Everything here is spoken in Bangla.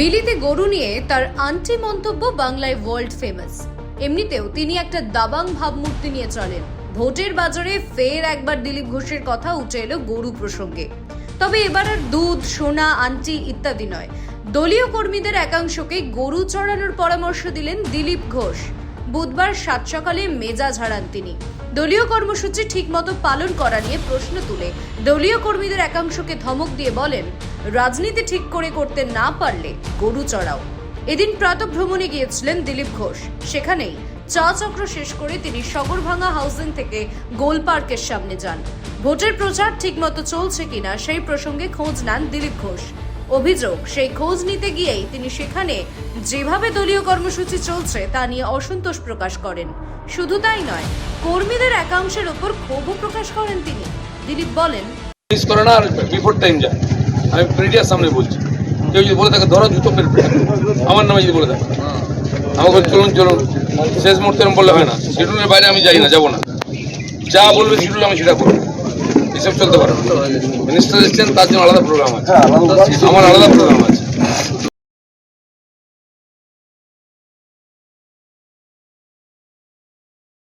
বিলিতে গরু নিয়ে তার আন্টি মন্তব্য বাংলায় ওয়ার্ল্ড ফেমাস এমনিতেও তিনি একটা দাবাং ভাবমূর্তি নিয়ে চলেন। ভোটের বাজারে ফের একবার দিলীপ ঘোষের কথা উঠে এলো গরু প্রসঙ্গে। তবে এবার আর দুধ, সোনা, আন্টি ইত্যাদি নয়। দলীয় কর্মীদের একাংশকে গরু চড়ানোর পরামর্শ দিলেন দিলীপ ঘোষ। বুধবার সাত সকালে মেজাজ হারান তিনি। দলীয় কর্মসূচি ঠিকমতো পালন করা নিয়ে প্রশ্ন তুলে। দলীয় কর্মীদের একাংশকে ধমক দিয়ে বলেন, রাজনীতি ঠিক করে করতে না পারলে গরু চড়াও। এদিন প্রাতঃ ভ্রমণে গিয়েছিলেন দিলীপ ঘোষ। সেখানেই চা চক্র শেষ করে তিনি সগরভাঙা হাউসিং থেকে গোল পার্কের সামনে যান। ভোটের প্রচার ঠিকমতো চলছে কিনা সেই প্রসঙ্গে খোঁজ নেন দিলীপ ঘোষ। অভিযোগ, সেই খোঁজ নিতে গিয়েই তিনি সেখানে যেভাবে দলীয় কর্মসূচি চলছে তা নিয়ে অসন্তোষ প্রকাশ করেন। শুধু তাই নয়, কর্মীদের একাংশের ওপর ক্ষোভও প্রকাশ করেন তিনি। দিলীপ বলেন আমি মিডিয়ার সামনে বলছি। কেউ যদি বলে থাকে, ধরো জুতো মেরে আমার নামে যদি বলে থাকে। আমাকে চলুন চলুন। শেষ মুহূর্তে বললে হয় না। শিডিউলের বাইরে আমি যাই না, যাব না। যা বলবে শিডিউল আমি সেটা করব। এসব চলতে পারে। মিনিস্টার এসছেন তার জন্য আলাদা প্রোগ্রাম আছে। আমার আলাদা প্রোগ্রাম